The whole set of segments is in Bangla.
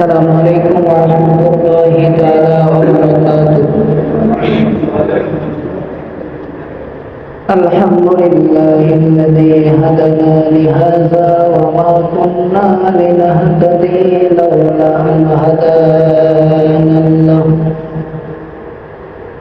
السلام عليكم ورحمة الله تعالى وبركاته. الحمد لله الذي هدنا لهذا وما كنا لنهتدي لولا أن هدانا الله.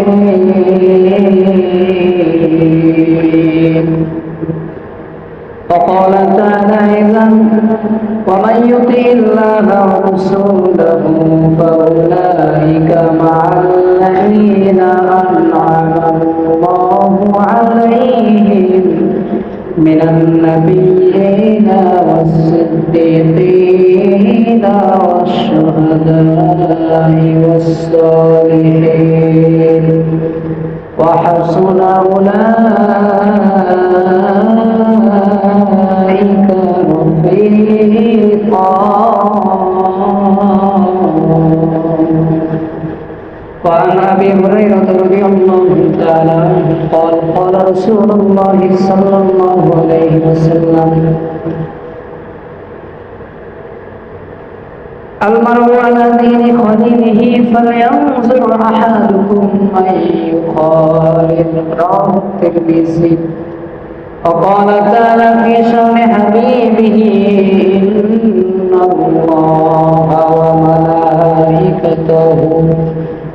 ഇതിനെ رسول الله صلى الله عليه وسلم المرء على دين خليله فلينظر أحدكم من يخالف رواه الترمذي وقال تعالى في شأن حبيبه إن الله وملائكته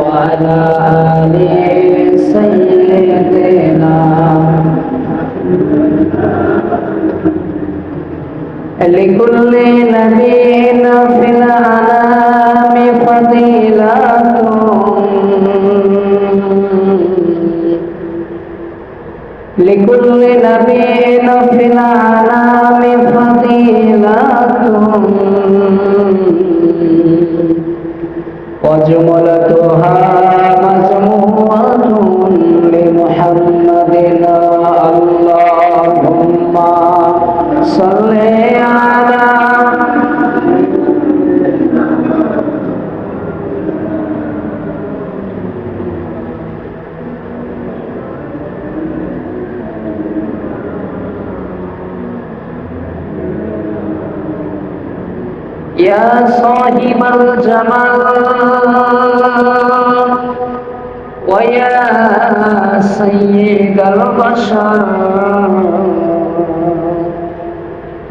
وعلى آل سيدنا لكل نبي في الأنام فضيلة لكل نبي في الأنام فضيلة وجملتها مجموعة لمحمد اللهم صل على يا صاحب الجمال ويا سيد البشر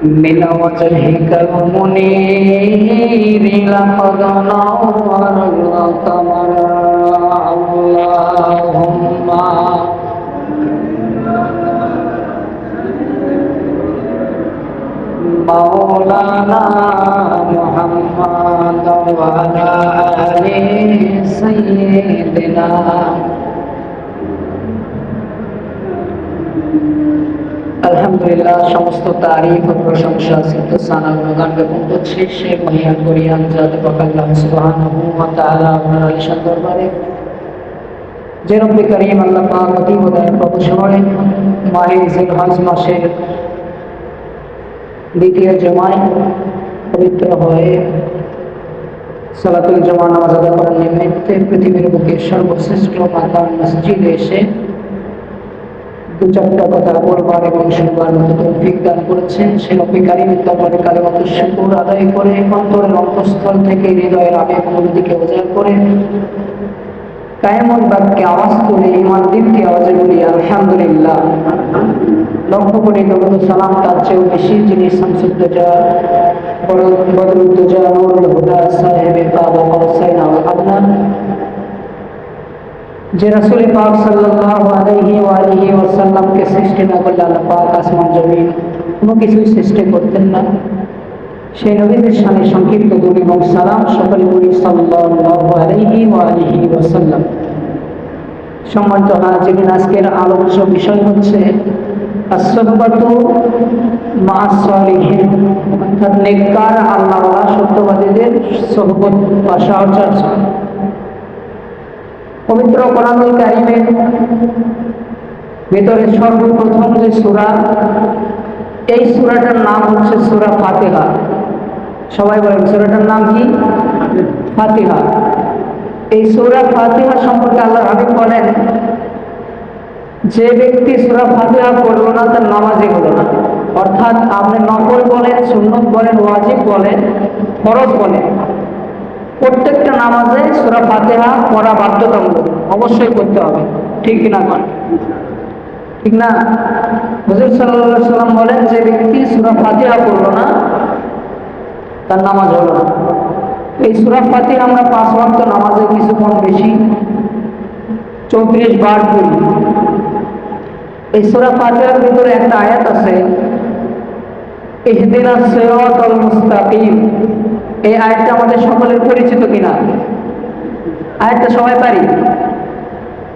من وجهك المنير لقد نور القمر اللهم مولانا محمد وعلى آل سيدنا আলহামদুলিল্লাহ সমস্ত তারিফ ও প্রশংসা সিদ্ধ সানা গুণগান জ্ঞাপন করছি সে মহিয়ান করিয়ান জাত বকাল্লাহ সুবহানাহু ওয়া তাআলা আপনার আলিশান দরবারে যে রব্বি করিম আল্লাহ পাক অতি উদয় প্রভু সময় মাহে জিলহজ মাসের দ্বিতীয় জমায় পবিত্র হয়ে সালাতুল জমা নামাজ আদা করার নিমিত্তে পৃথিবীর বুকে সর্বশ্রেষ্ঠ মাতার মসজিদে এসে দু চারটা কথা বলবার এবং শুনবার মতো তৌফিক করেছেন। সে অপিকারী দরবারে কালে মতো শুকুর আদায় করে অন্তরের অন্তঃস্থল থেকে হৃদয়ের আবেগ দিকে উজাড় করে কায়মন বাক্যে আওয়াজ করে ইমান দিনকে আওয়াজে বলি আলহামদুলিল্লাহ। লক্ষ্য করি নবদ সালাম, তার চেয়েও বেশি যিনি শামসুদ্দোজা বদরুদ্দোজা নুরুল হুদা সাহেবের বাবা কৌসাইন আল আদনান যে রাসূল পাক সাল্লাল্লাহু আলাইহি ওয়া আলিহি ওয়াসাল্লামকে সৃষ্টি না করলে আল্লাহ পাক আসমান জমিন কোনো কিছুই সৃষ্টি করতেন না। সেই নবীদের সামনে সংক্ষিপ্ত দুই এবং সালাম সকলে বলি ওয়া আলিহি ওয়াসাল্লাম। সম্মানিত হাজিরিন, আজকের আলোচ্য বিষয় হচ্ছে সত্যবাদীদের বা পবিত্র কোরআনুল ভেতরে সর্বপ্রথম যে সুরা, এই সূরাটার নাম হচ্ছে সুরা ফাতিহা। সবাই বলেন, সূরাটার নাম কি? ফাতিহা। এই সূরা ফাতিহা সম্পর্কে আল্লাহ হাবিব বলেন, যে ব্যক্তি সূরা ফাতিহা পড়ল না, তার নামাজই হলো না। অর্থাৎ আপনি নকল বলেন, সুন্নত বলেন, ওয়াজিব বলেন, ফরজ বলেন, প্রত্যেকটা নামাজে সূরা ফাতিহা পড়া বাধ্যতামূলক, অবশ্যই করতে হবে। ঠিক কিনা কন? ঠিক না? হুজুর সাল্লাল্লাহু সাল্লাম বলেন, যে ব্যক্তি সূরা ফাতিহা পড়ল না তার নামাজ হলো না। এই সূরা ফাতিহা আমরা পাঁচ ওয়াক্ত নামাজে কিছু বেশি চৌত্রিশ বার পড়ি। এই সূরা ফাতিহার ভিতরে একটা আয়াত আছে, ইহদিনা সিরাতাল মুস্তাকিম। এই আয়াতটা আমাদের সকলের পরিচিত কিনা? আয়াতটা সবাই পারি?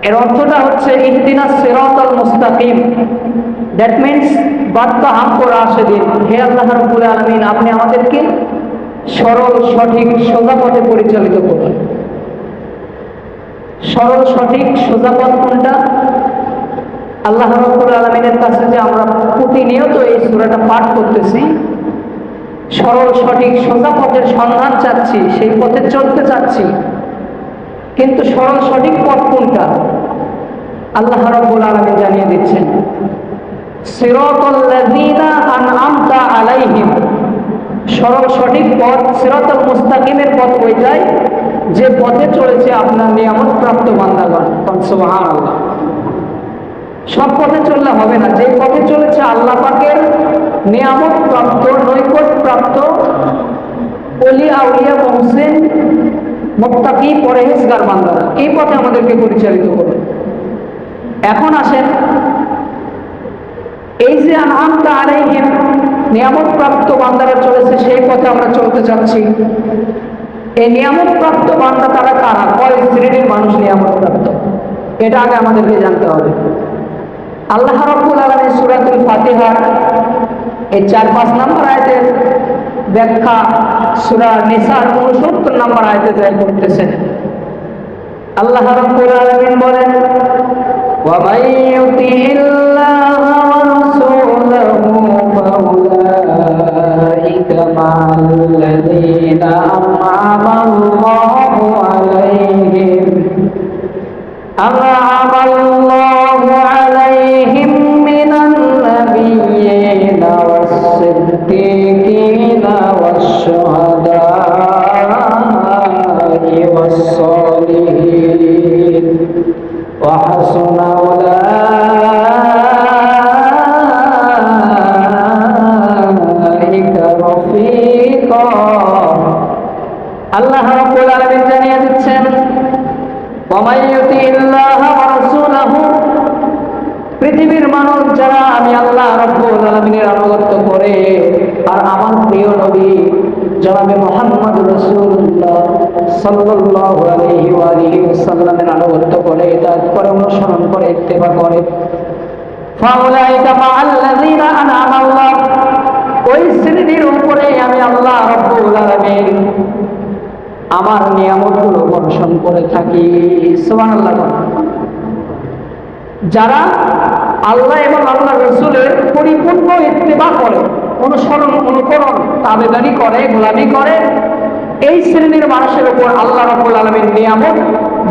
এর অর্থটা হচ্ছে, ইহদিনা সিরাতাল মুস্তাকিম। দ্যাট মিন্স বার্তা হামকো রাশেদিন হে আল্লাহ রাব্বুল আলামিন, আপনি আমাদেরকে সরল, সঠিক, সোজা পথে পরিচালিত করুন। সরল, সঠিক, সোজা পথ কোনটা? আল্লাহ রাব্বুল আলামিনের কাছে যে আমরা প্রতিনিয়ত এই সূরাটা পাঠ করতেছি, সরল, সঠিক, সোজা পথের সন্ধান চাচ্ছি, সেই পথে চলতে চাচ্ছি। কিন্তু সরল, সঠিক পথ কোনটা? আল্লাহ রাব্বুল আলামিন জানিয়ে দিচ্ছেন আলাইহিম সরল সঠিক পথ, সিরাতাল মুস্তাকিমের পথ ওইটাই যে পথে চলেছে আপনার নিয়ামত প্রাপ্ত বান্দাগণ। সুবহানাল্লাহ। সব পথে চললে হবে না। যে পথে চলেছে আল্লাহ পাকের নিয়ামত প্রাপ্ত, নৈকট প্রাপ্ত অলি আউলিয়া মহসেন মোত্তাকি, পরেহেজগার বান্দারা, এই পথে আমাদেরকে পরিচালিত করবে এখন আসেন, এই যে আনহামটা আলাইহিম নিয়ামত প্রাপ্ত বান্দারা চলেছে সেই পথে আমরা চলতে চাচ্ছি এই নিয়ামত প্রাপ্ত বান্দা তারা কারা কয় শ্রেণীর মানুষ নিয়ামত প্রাপ্ত এটা আগে আমাদেরকে জানতে হবে আল্লাহ রব্বুল আলমী সুরাতুল ফাতিহার এই চার পাঁচ নম্বর আয়তের ব্যাখ্যা সুরা নিসার উনসত্তর নম্বর আয়তে যায় করতেছেন আল্লাহ রব্বুল আলমিন বলেন ومن يطع الله ورسوله فأولئك أنعم الله عليهم أنعم الله পৃথিবীর মানুষ যারা আমি আল্লাহ রব্বুল আলমিনের আনুগত্য করে আর আমার প্রিয় নবী জনাবে মোহাম্মদ রসুল্লাহ সাল্লাল্লাহু আনুগত্য করে তার অনুসরণ করে ইত্তেবা করে। ওই শ্রেণির উপরে আমি আল্লাহ রব্বুল আলামিন আমার নিয়ামতগুলো বর্ষণ করে থাকি। সুবহানাল্লাহ যারা আল্লাহ এবং আল্লাহ রসুলের পরিপূর্ণ ইত্তেবা করে, অনুসরণ, অনুকরণ আবেদনই করে, গোলামি করে, এই শ্রেণির মানুষের উপর আল্লাহ রব্বুল আলমীর নিয়ামত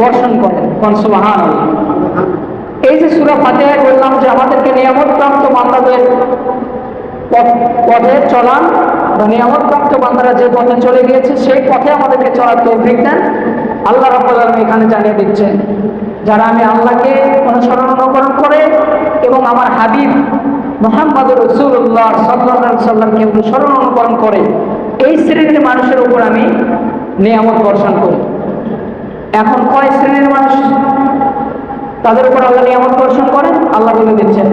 বর্ষণ করেন। কনসুবাহান এই যে সুরা ফাতেহায় বললাম যে আমাদেরকে নিয়ামত প্রাপ্ত বান্দাদের পথ- চলান নিয়ামত প্রাপ্ত বান্দারা যে পথে চলে গিয়েছে, সেই পথে আমাদেরকে চলার তৌফিক দেন। আল্লাহ রাব্বুল আলামিন এখানে জানিয়ে দিচ্ছেন, যারা আমি আল্লাহকে অনুসরণ অনুকরণ করে এবং আমার হাবিব মোহাম্মদ রসুল্লাহ সাল্লাহ সাল্লামকে অনুসরণ অনুকরণ করে, এই শ্রেণির মানুষের উপর আমি নিয়ামত বর্ষণ করি। এখন কয় শ্রেণির মানুষ? তাদের উপর আল্লাহ নিয়ামত বর্ষণ করেন? আল্লাহ বলে দিচ্ছেন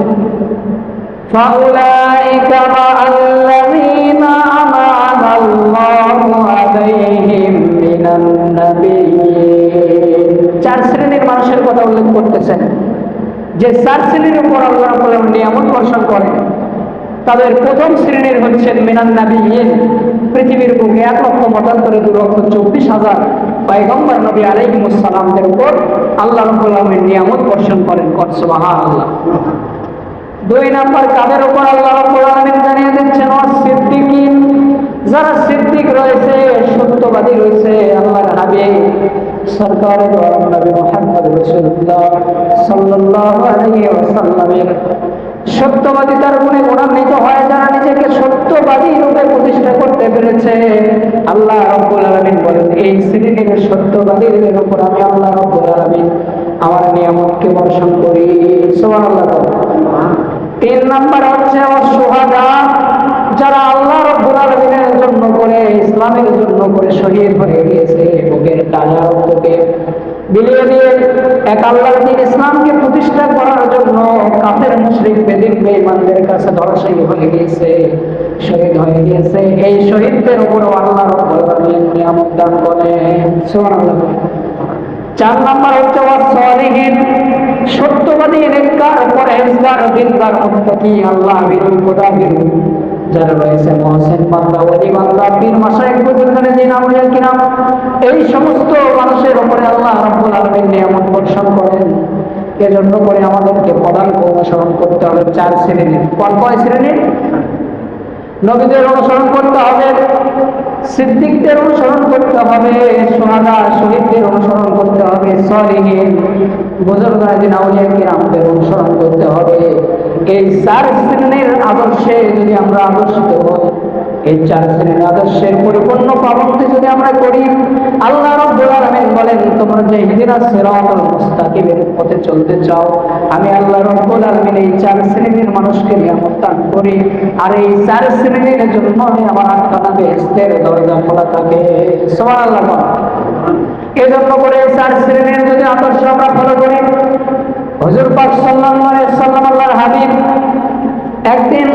فأولئك مع الذين أنعم الله عليهم من النبيين চার শ্রেণীর মানুষের কথা উল্লেখ করতেছেন যে চার শ্রেণীর উপর আল্লাহ রাব্বুল আলামিন নিয়ামত বর্ষণ করেন তাদের প্রথম শ্রেণীর হচ্ছেন মিনান নাবিয়িন পৃথিবীর বুকে এক লক্ষ মতান্তরে দু লক্ষ চব্বিশ হাজার পয়গম্বর নবী আলাইহিমুস সালামদের উপর আল্লাহ রাব্বুল আলামিন নিয়ামত বর্ষণ করেন কর সুবহানাল্লাহ দুই নাম্বার কাদের উপর আল্লাহ জানিয়ে দিচ্ছেন যারা সিদ্দিক রয়েছে, সত্যবাদী রয়েছে, আল্লাহর হাবিব হয়, যারা নিজেকে সত্যবাদী প্রতিষ্ঠা করতে পেরেছে। আল্লাহ রাব্বুল আলামিন বলেন, এই শ্রেণির সত্যবাদীদের উপর আমি আল্লাহ রাব্বুল আলামিন আমার নিয়ামতকে বর্ষণ করি। সুবহানাল্লাহ তিন নাম্বার হচ্ছে সোহাদা যারা আল্লাহ রব্বুল জন্য করে, ইসলামের জন্য করে শহীদ হয়ে গিয়েছে বুকের তাজা রক্তকে বিলিয়ে দিয়ে এক আল্লাহ দিন ইসলামকে প্রতিষ্ঠা করার জন্য কাফের, মুশরিক বেদিন বেঈমানদের কাছে ধরাশায়ী হয়ে গিয়েছে, শহীদ হয়ে গিয়েছে। এই শহীদদের উপরও আল্লাহ রব্বুল আলমিন দান সুবহানাল্লাহ। চার নাম্বার হচ্ছে ওয়াসসালিহিন। সত্যবাদী নেককার পরহেজগার দিনদার মুত্তাকি আল্লাহ বিরু খোদা বিরু যারা মহসেন বান্দা, ওলি বান্দা বীর মাসায়েক বুজুর্গানে দিন আউলিয়া কিরাম এই সমস্ত মানুষের উপরে আল্লাহ রাব্বুল আলামিন নিয়ামত বর্ষণ করেন। এজন্য করে আমাদেরকে প্রধান অনুসরণ করতে হবে চার শ্রেণির। কোন কয় শ্রেণির? নবীদের অনুসরণ করতে হবে, সিদ্দিকদের অনুসরণ করতে হবে, সোহাদা শহীদদের অনুসরণ করতে হবে, সলিহীন বুজুর্গাদিন আউলিয়া অনুসরণ করতে হবে। এই চার শ্রেণির আদর্শে যদি আমরা আদর্শিত হই, এই চার শ্রেণির আদর্শের পরিপূর্ণ পাবন্দি যদি আমরা করি, আল্লাহ রব্বুল আলামিন বলেন, তোমরা যে ইহদিনা সিরাতাল মুস্তাকিমের পথে চলতে চাও, আমি আল্লাহ রব্বুল আলামিন এই চার শ্রেণির মানুষকে নিয়ামত করি। আর এই চার শ্রেণির জন্য আমি আমার আটখানা বেহেশতের দরজা খোলা থাকে। সুবহানাল্লাহ। এই জন্য করে চার শ্রেণির যদি আদর্শ আমরা ফলো করি, হুজুর পাক আল্লাহর হাবিব একদিন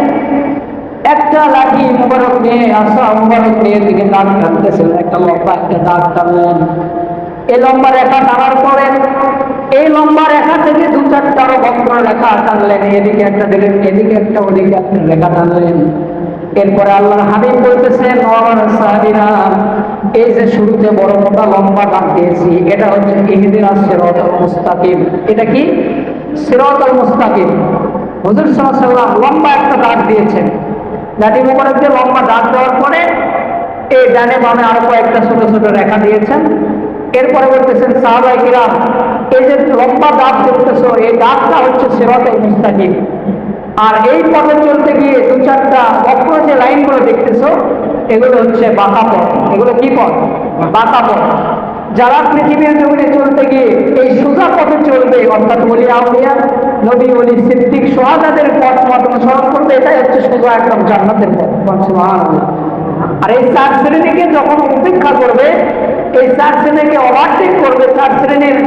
একটা লাঠি মুবারক নিয়ে আসা মুবারক নিয়ে দিকে দাগ টানতেছিলেন একটা লম্বা একটা দাগ টানলেন এই লম্বা রেখা টানার পরে এই লম্বা রেখা থেকে দু চারটা বক্র রেখা টানলেন, এদিকে একটা দিলেন, এদিকে একটা, ওদিকে একটা রেখা টানলেন। এরপরে আল্লাহর হাবিব বলতেছেন আমার এই যে শুরুতে বড় মোটা লম্বা দাগ দিয়েছি, এটা হচ্ছে ইহদিনা সিরাতাল মুস্তাকিম। এটা কি? সিরাতাল মুস্তাকিম। হুজুর সাল্লাল্লাহু লম্বা একটা দাগ দিয়েছেন। লাঠি মোবারক দিয়ে লম্বা দাগ দেওয়ার পরে এই ডানে বামে আরও কয়েকটা ছোট ছোট রেখা দিয়েছেন। এরপরে বলতেছেন সাহাবাই কিরাম, এই যে লম্বা দাগ দেখতেছো, এই দাগটা হচ্ছে সেরাতুল মুস্তাকিম। আর এই পথে চলতে গিয়ে দু চারটা বক্র যে লাইনগুলো দেখতেছো, এগুলো হচ্ছে বাঁকা পথ। এগুলো কি পথ? বাঁকা পথ। যারা পৃথিবীর জমিনে চলতে গিয়ে এই সোজা পথে চলবে, অর্থাৎ বলি আউলিয়া নবী অলি সিদ্দিক সোহাদাদের পথ মত অনুসরণ করবে, এটাই হচ্ছে সোজা একদম জান্নাতের পথ। আর এই চার শ্রেণীকে যখন উপেক্ষা করবে, এই চার শ্রেণীকে ওভারটেক করবে চার শ্রেণির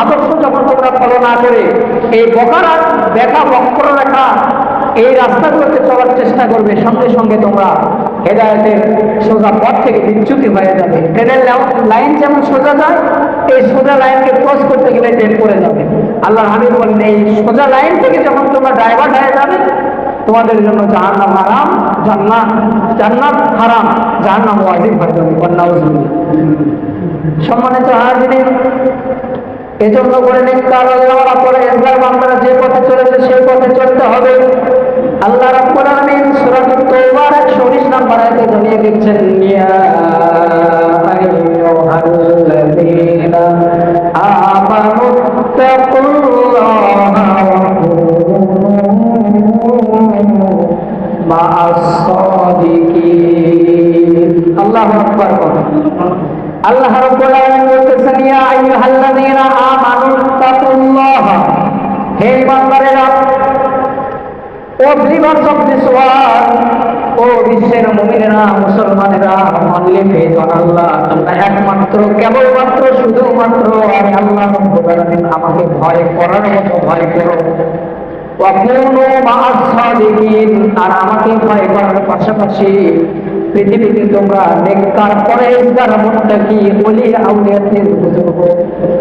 আদর্শ যখন তোমরা ফলো না করে, এই বকারা দেখা বক্র রেখা, এই রাস্তাগুলোতে চলার চেষ্টা করবে, সঙ্গে সঙ্গে তোমরা হেদায়তের সোজা পথ থেকে বিচ্যুতি হয়ে যাবে। ট্রেনের লাইন যেমন সোজা যায়, এই সোজা লাইনকে ক্রস করতে গেলে ট্রেন করে যাবে। আল্লাহ হাবিব বলেন এই সোজা লাইন থেকে যখন তোমরা ড্রাইভার হয়ে যাবে তোমাদের জন্য জাহান্নাম হারাম, জান্নাত জান্নাত হারাম, জাহান্নাম ওয়াজিব হয়ে যাবে কন্যাউজুল্লাহ সম্মানিত হাজিরিন, এজন্য করে নিন আল্লাহর পরে এসবার আমরা যে পথে চলেছে, সেই পথে চলতে হবে। পেজন আল্লাহ একমাত্র, কেবলমাত্র, শুধুমাত্র আমি আল্লাহ আমাকে ভয় করার মতো ভয় করো। আর আমাকে ভয় করার পাশাপাশি পৃথিবীতে তোমরা নেককার পরেজগার মুত্তাকি ওলি আউলিয়াদের বুজুর্গ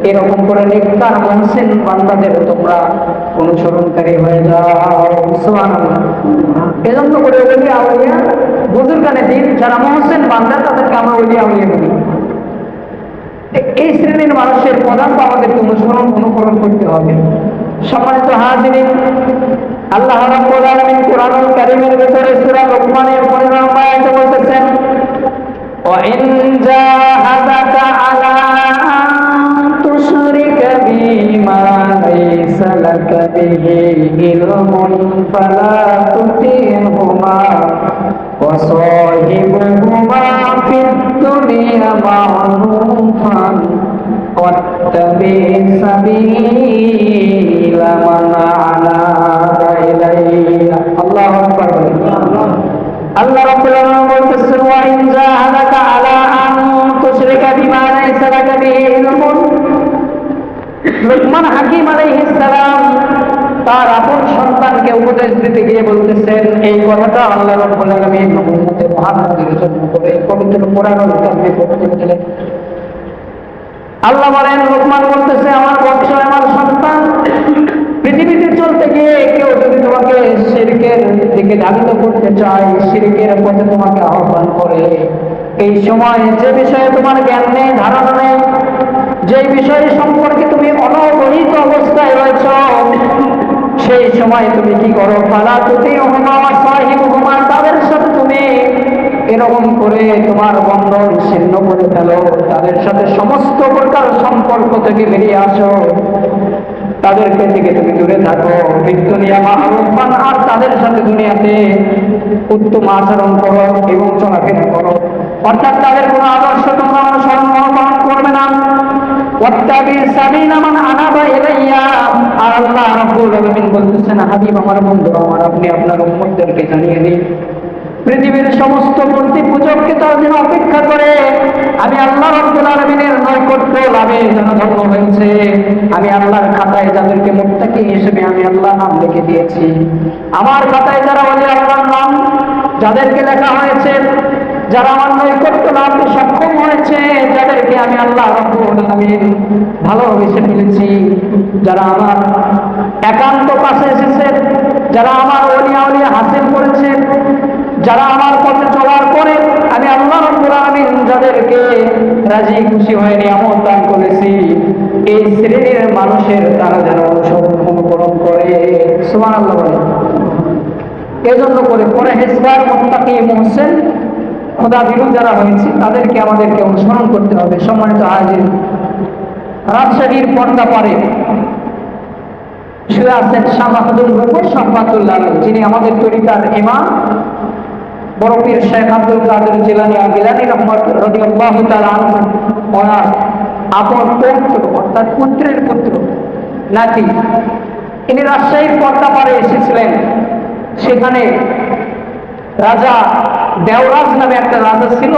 এরকম করে নেককার মহসিন বান্দাদের তোমরা অনুসরণকারী হয়ে যাও। সুবহানাল্লাহ। এজন্য করে ওলি আউলিয়া, বুজুর্গানে দিন, যারা মহসিন বান্দা, তাদেরকে আমরা ওলি আউলিয়া বলি। এই শ্রেণির মানুষের পদার্থ আমাদেরকে অনুসরণ, অনুকরণ করতে হবে। সম্মানিত হাজিরিন আল্লাহ রাব্বুল আলামিন কোরআনুল কারীমের ভিতরে সূরা লোকমানের 15 নম্বর আয়াতে বলতেছেন وإن جاهدك على أن تشرك بي ما ليس لك به علم فلا تطيعهما وصاحبهما في الدنيا معروفا واتبع سبيل من أناب আল্লাহ রাব্বুল বলতেছেন ওয়া ইন জাহাদাকা আলা আন তুশরিকা বিমা লাইসা লাকা বিহি ইলমুন। লুকমান হাকিম আলাইহিস সালাম তার আপন সন্তানকে উপদেশ দিতে গিয়ে বলতেছেন, এই কথাটা আল্লাহ রাব্বুল আলামিন উম্মতে জন্য করে পবিত্র কোরআনুল আল্লাহ বলেন, লোকমান বলতেছে, আমার বৎস, আমার সন্তান কেউ যদি তোমাকে শিরকের দিকে ধাবিত করতে চায় শিরকের পথে তোমাকে আহ্বান করে। এই সময় যে বিষয়ে তোমার জ্ঞান নেই, ধারণা নেই, যে বিষয় সম্পর্কে তুমি অনবহিত অবস্থায় রয়েছ, সেই সময় তুমি কি করো? পালা তুতি হুমা সাহিব হুমা তাদের সাথে তুমি এরকম করে তোমার বন্ধন ছিন্ন করে ফেলো। তাদের সাথে সমস্ত প্রকার সম্পর্ক থেকে বেরিয়ে আসো। তাদেরকে থেকে তুমি দূরে থাকো। দুনিয়া মাহরুফান আর তাদের সাথে দুনিয়াতে উত্তম আচরণ করো এবং চলাফেরা করো। অর্থাৎ তাদের কোনো আদর্শ তোমরা অনুসরণ অনুকরণ করবে না। আর আল্লাহ বলতেছেন, হাবিব আমার বন্ধু, আমার আপনি আপনার উম্মতদেরকে জানিয়ে দিন। পৃথিবীর সমস্ত মূর্তি পূজককে তার যেন অপেক্ষা করে। আমি আল্লাহ রব্বুল আলমিনের নৈকট্য লাভে যেন ধর্ম হয়েছে। আমি আল্লাহর খাতায় যাদেরকে মুক্তাকি হিসেবে আমি আল্লাহ নাম লিখে দিয়েছি। আমার খাতায় যারা বলে আল্লাহর নাম, যাদেরকে লেখা হয়েছে, যারা আমার নৈকট্য লাভে সক্ষম হয়েছে, যাদেরকে আমি আল্লাহ রব্বুল আলমিন ভালোবেসে ফেলেছি। যারা আমার একান্ত পাশে এসেছে, যারা আমার অলিয়া অলিয়া হাসিল করেছে যারা আমার পথে চলার পরে আমি আল্লাহ রব্বুল আলামিন যাদেরকে রাজি খুশি হয়ে নিয়ামত দান করেছি, এই শ্রেণির মানুষের তারা যেন অনুসরণ করে। সুবহানাল্লাহ বলে এজন্য করে পরে হেসবার মুত্তাকি মুহসিন, খোদা বিরু যারা হয়েছে, তাদেরকে আমাদেরকে অনুসরণ করতে হবে। সম্মানিত হাজির। রাজশাহীর পর্দা পারে শুয়ে আছেন শাহ মাহমুদুল রূপর সম্পাতুল্লাহ যিনি আমাদের তরিকার ইমাম। বড় পীর শেখ আব্দুল কাদের জিলানি গিলানি রহমত তাআলা আনহু, ওনার আপন পুত্র, অর্থাৎ পুত্রের পুত্র, নাতি, ইনি রাজশাহীর পর্দাপাড়ে এসেছিলেন। সেখানে রাজা দেওরাজ নামে একটা রাজা ছিল,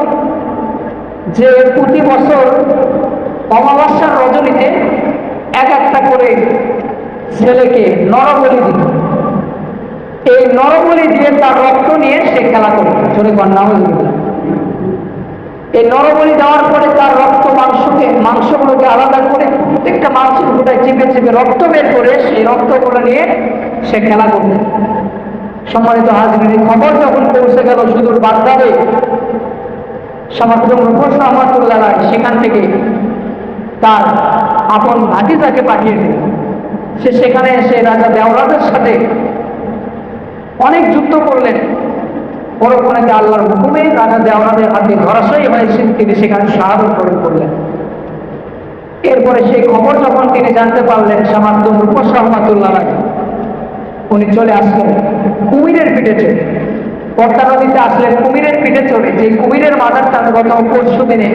যে প্রতি বছর অমাবস্যার রজনীতে এক একটা করে ছেলেকে নরবলি দিত। এই নরবলি দিয়ে তার রক্ত নিয়ে সে খেলা করত চলে নামজুবিল্লাহ এই নরবলি দেওয়ার পরে তার রক্ত মাংসকে, মাংসগুলোকে আলাদা করে প্রত্যেকটা মানুষের গোটায় চেপে চেপে রক্ত বের করে সেই রক্তগুলো নিয়ে সে খেলা করবে সম্মানিত হাজির খবর যখন পৌঁছে গেল সুদূর বাগদাদে সমাজম রূপস রহমতুল্লাহ রায় সেখান থেকে তার আপন ভাতিজাকে পাঠিয়ে দিল। সে সেখানে এসে রাজা দেওরাজের সাথে অনেক যুদ্ধ করলেন। পরক্ষণেতে আল্লাহর হুকুমে রাজা দেওরাজের হাতে ধরাশয়ী হয়েছে তিনি সেখানে শাহাদত গ্রহণ করলেন। এরপরে সেই খবর যখন তিনি জানতে পারলেন সামাদ্দুম রূপস রহমতুল্লাহ রায় উনি চলে আসলেন কুমিরের পিঠে চড়ে। পদ্মা নদীতে আসলেন কুমিরের পিঠে চড়ে। যে কুমিরের মাজারটা আমি গত পরশু দিনে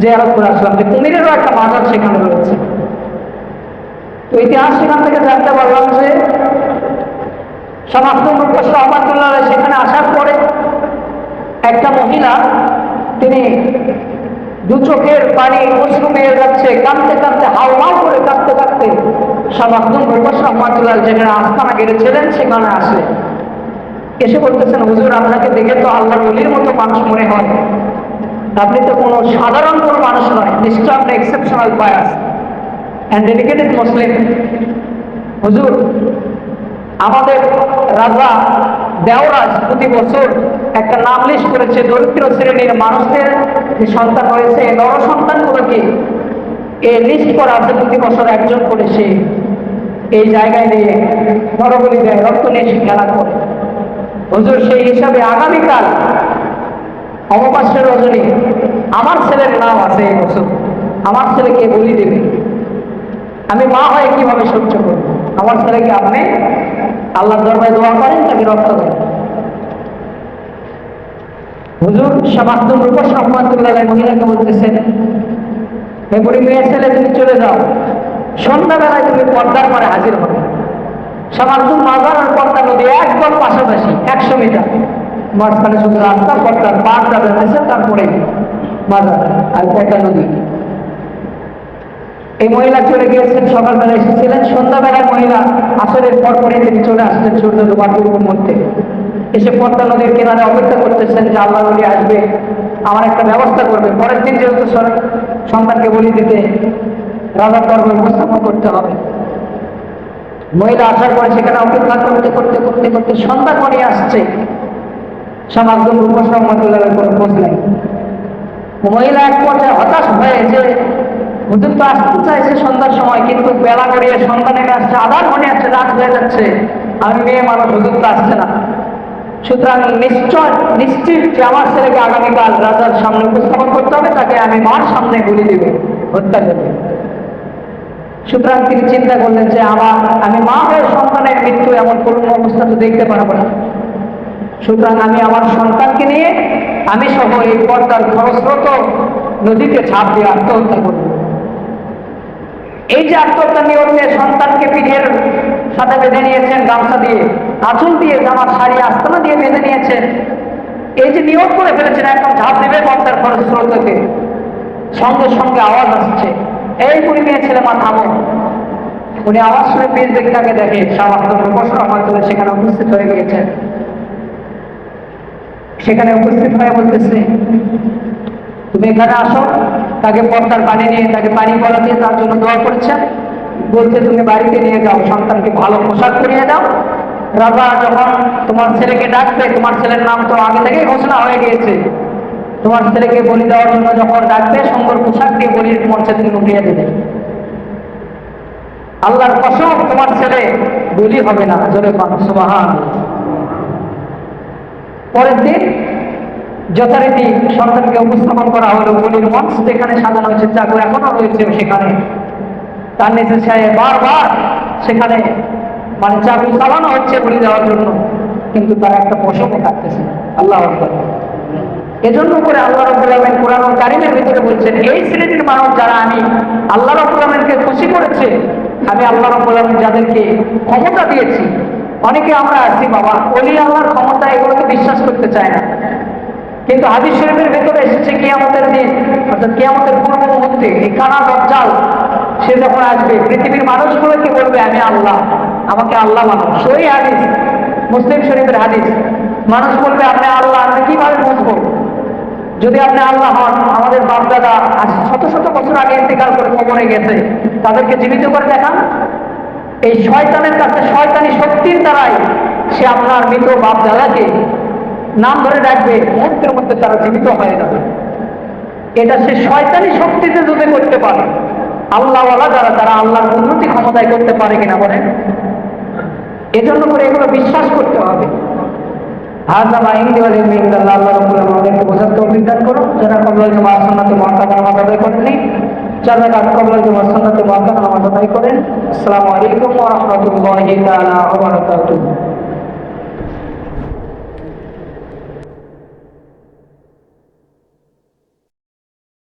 জেয়ারত করে আসলাম। যে কুমিরেরও একটা মাজার সেখানে রয়েছে। তো ইতিহাস সেখান থেকে জানতে পারলাম যে রূপস রহমতুল্লাহ সেখানে আসার পরে একটা মহিলা, তিনি দু চোখের পানি অশ্রু বেয়ে যাচ্ছে, কাঁদতে কাঁদতে হাও হাও করে কাঁদতে কাঁদতে সব আব্দুল রূপস যেখানে আস্তানা গেড়েছিলেন, সেখানে আসে। এসে বলতেছেন, হুজুর, আপনাকে দেখে তো আল্লাহ অলির মতো মানুষ মনে হয়। আপনি তো কোনো সাধারণ কোনো মানুষ নয়, নিশ্চয় আপনি exceptional pious and dedicated Muslim হুজুর আমাদের রাজা দেওরাজ প্রতি বছর একটা নাম লিস্ট করেছে দরিদ্র শ্রেণির মানুষদের যে সন্তান হয়েছে নর সন্তানগুলোকে এই লিস্ট করা আছে প্রতি বছর একজন করে সে এই জায়গায় নিয়ে নরবলি দেয়, রক্ত নিয়ে সে খেলা করে। হুজুর, সেই হিসাবে আগামীকাল অবকাশের রজনী, আমার ছেলের নাম আছে এই বছর। আমার ছেলেকে বলি দেবে। আমি মা হয়ে কীভাবে সহ্য করব? আমার ছেলেকে আপনি আল্লাহ দরবারে দোয়া করেন, তাকে রক্ত দেন হুজুর শামাস্তুল রূপস রহমাতুল্লাহ মহিলাকে বলতেছেন, হে বুড়ি মেয়ে ছেলে, তুমি চলে যাও। সন্ধ্যাবেলায় তুমি পর্দার পরে হাজির হবে। শামাস্তুল মাজার আর পর্দা নদী একদম পাশাপাশি, একশো মিটার। মাঝখানে শুধু রাস্তা, পর্দার পার যাবে তারপরে মাজার আর পর্দা নদী। এই মহিলা চলে গিয়েছেন, সকালবেলা এসেছিলেন, সন্ধ্যাবেলায় মহিলা আসরের পর পরে তিনি চলে আসছেন সূর্য ডোবার পূর্ব মধ্যে। এসে পদ্মা নদীর কিনারে অপেক্ষা করতেছেন যে আল্লাহ নদী আসবে, আমার একটা ব্যবস্থা করবে। পরের দিন যেহেতু সন্তানকে বলি দিতে রাজার দরবে উপস্থাপন করতে হবে। মহিলা আসার পরে সেখানে অপেক্ষা করতে করতে করতে করতে সন্ধ্যা করে আসছে। রূপস রহমতুল্লাহ কোনো খোঁজ নেই। মহিলা এক পর্যায়ে হতাশ হয়ে যে হুজুর তো আসতে চাইছে সন্ধ্যার সময়, কিন্তু বেলা গড়িয়ে সন্ধ্যা নেমে আসছে, আধার মনে আছে, রাত হয়ে যাচ্ছে আমি মেয়ে মানুষ হুজুর তো আসছে না। সুতরাং নিশ্চয়, নিশ্চিত যে আমার ছেলেকে আগামীকাল রাজার সামনে উপস্থাপন করতে হবে, তাকে আমি মার সামনে গুলি দিবে, হত্যা করবে। সুতরাং তিনি চিন্তা করলেন যে আমার, আমি মা হয়ে সন্তানের মৃত্যু এমন করুণ অবস্থা তো দেখতে পারব না। সুতরাং আমি আমার সন্তানকে নিয়ে, আমি সহ এই পর্দার খরস্রোত নদীতে ছাপ দিয়ে আত্মহত্যা করব। এই যে আত্মহত্যা নিয়ে সন্তানকে পিঠের সাথে বেঁধে নিয়েছেন, গামছা দিয়ে, আঁচল দিয়ে জামার শাড়ি, আস্তানা দিয়ে বেঁধে নিয়েছেন। এই যে নিয়োগ করে ফেলেছেন, একদম ঝাঁপ দেবে বক্তার খরচ খরস্রোতকে সঙ্গে সঙ্গে আওয়াজ আসছে। এই বুড়ি মেয়ে ছেলে মা, থামো। উনি আওয়াজ শুনে পেজ দেখতে দেখে সামান্য প্রশ্ন আমার সেখানে উপস্থিত হয়ে গিয়েছেন। সেখানে উপস্থিত হয়ে বলতেছে, তুমি এখানে আসো তাকে পর্দার পানি নিয়ে, তাকে পানি দিয়ে তার জন্য দোয়া করেছেন বলছে, তুমি বাড়িতে নিয়ে যাও, সন্তানকে ভালো পোশাক পরিয়ে দাও। রাজা যখন তোমার ছেলেকে ডাকবে, তোমার ছেলের নাম তো আগে থেকেই ঘোষণা হয়ে গিয়েছে। তোমার ছেলেকে বলি দেওয়ার জন্য যখন ডাকবে, সুন্দর পোশাক দিয়ে বলির মঞ্চে তুমি উঠিয়ে দেবে। আল্লাহর কসম, তোমার ছেলে বলি হবে না, জোরে সুবাহান পরের দিন যথারীতি সন্তানকে উপস্থাপন করা হলো বলির মঞ্চ যেখানে সাজানো হয়েছে চাকু এখনও রয়েছে সেখানে। তার নিচে সে বারবার সেখানে মানে চাকু চালানো হচ্ছে বলি দেওয়ার জন্য, কিন্তু তার একটা পোষকও থাকতেছে। আল্লাহ। এজন্য করে আল্লাহ রব্বুল কোরআন কারিমের ভিতরে বলছেন, এই শ্রেণির মানুষ যারা আমি, আল্লাহ রব্বুল খুশি করেছে, আমি আল্লাহ রব্বুল যাদেরকে ক্ষমতা দিয়েছি, অনেকে আমরা আছি বাবা, অলি আল্লাহর ক্ষমতা এগুলোকে বিশ্বাস করতে চায় না। কিন্তু হাদিস শরীফের ভেতরে এসেছে কিয়ামতের দিন, অর্থাৎ কিয়ামতের পূর্ব মুহূর্তে এই কানা দজ্জাল, সে যখন আসবে, পৃথিবীর মানুষগুলোকে বলবে, আমি আল্লাহ, আমাকে আল্লাহ মানো। সই হাদিস, মুসলিম শরীফের হাদিস। মানুষ বলবে, আপনি আল্লাহ আমি কীভাবে বুঝব? যদি আপনি আল্লাহ হন, আমাদের বাপদাদা আজ শত শত বছর আগে ইন্তেকাল করে কবরে গেছে, তাদেরকে জীবিত করে দেখান। এই শয়তানের কাছে শয়তানি শক্তির দ্বারাই সে আপনার মৃত বাপ দাদাকে নাম ধরে ডাকবে, মুহূর্তের মধ্যে তারা জীবিত হয়ে যাবে। এটা সে শয়তানি শক্তিতে যদি করতে পারে। আল্লাহওয়ালা যারা, তারা আল্লাহর উন্নতি ক্ষমতায় করতে পারে কিনা বলেন? এজন্য করে এগুলো বিশ্বাস করতে হবে। তৌফিক দান করুন। আসসালামু আলাইকুম ওয়া